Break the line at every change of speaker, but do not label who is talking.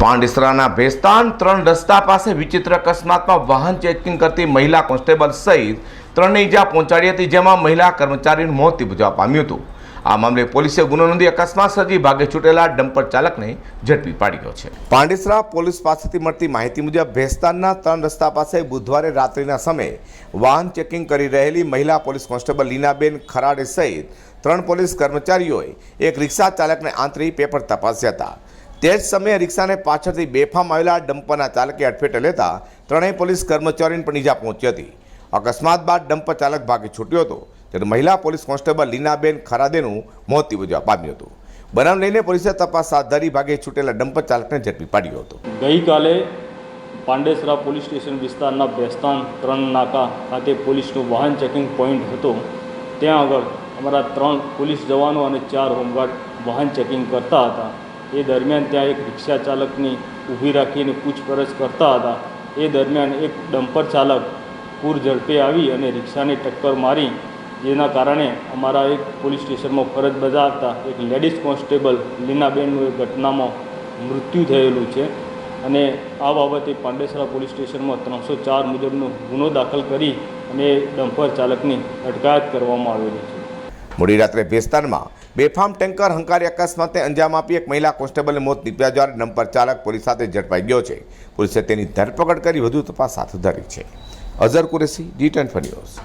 પાંડેસરાના ભેસ્તાન ત્રણ રસ્તા પાસે વિચિત્ર અકસ્માતમાં વાહન ચેકિંગ કરતી મહિલા કોન્સ્ટેબલ સહિત ત્રણને ઈજા પહોંચાડી હતી, જેમાં મહિલા કર્મચારીનું મોત નિપજવા પામ્યું હતું. આ મામલે પોલીસે ગુનો નોંધી અકસ્માત સર્જી ભાગે છૂટેલા ડમ્પર ચાલકને ઝડપી પાડ્યો છે. પાંડેસરા પોલીસ પાસેથી મળતી માહિતી મુજબ ભેસ્તાનના ત્રણ રસ્તા પાસે બુધવારે રાત્રિના સમયે વાહન ચેકિંગ કરી રહેલી મહિલા પોલીસ કોન્સ્ટેબલ લીનાબેન ખરાડે સહિત ત્રણ પોલીસ કર્મચારીઓએ એક રિક્ષા ચાલકને આંતરી પેપર તપાસ્યા હતા. તે જ સમયે રિક્ષાને પાછળથી બેફામ આવેલા ડમ્પરના ચાલકે અડફેટે લેતા ત્રણેય પોલીસ કર્મચારીને પણ ઈજા પહોંચી હતી. અકસ્માત બાદ ડમ્પર ચાલક ભાગે છૂટ્યો હતો ત્યારે મહિલા પોલીસ કોન્સ્ટેબલ લીનાબેન ખરાદેનું મોત નિપજવા પામ્યું હતું. બનાવ લઈને પોલીસે તપાસ હાથ ધરી ભાગે છૂટેલા ડમ્પર ચાલકને ઝડપી પાડ્યો હતો.
ગઈકાલે પાંડેસરા પોલીસ સ્ટેશન વિસ્તારના બેસ્તાન ત્રણ નાકા ખાતે પોલીસનું વાહન ચેકિંગ પોઈન્ટ હતો. ત્યાં આગળ અમારા ત્રણ પોલીસ જવાનો અને ચાર હોમગાર્ડ વાહન ચેકિંગ કરતા હતા. એ દરમિયાન ત્યાં એક રિક્ષા ચાલકની ઊભી રાખીને પૂછપરછ કરતા હતા. એ દરમિયાન એક ડમ્પર ચાલક પૂર ઝડપે આવી અને રિક્ષાને ટક્કર મારી, જેના કારણે અમારા એક પોલીસ સ્ટેશનમાં ફરજ બજાવતા એક લેડીઝ કોન્સ્ટેબલ લીનાબેનનું એ ઘટનામાં મૃત્યુ થયેલું છે અને આ બાબતે પાંડેસરા પોલીસ સ્ટેશનમાં ત્રણસો ચાર મુજબનો ગુનો દાખલ કરી અને ડમ્પર ચાલકની અટકાયત કરવામાં આવેલી છે.
મોડી રાત્રે ભેસ્તાનમાં બેફામ ટેન્કર હંકારી અકસ્માતે અંજામ આપી એક મહિલા કોન્સ્ટેબલને મોત નીપજ્યા જ્યારે ડમ્પર ચાલક પોલીસ સાથે ઝડપાઈ ગયો છે. પોલીસે તેની ધરપકડ કરી વધુ તપાસ હાથ ધરી છે. Azhar Qureshi, D twenty news.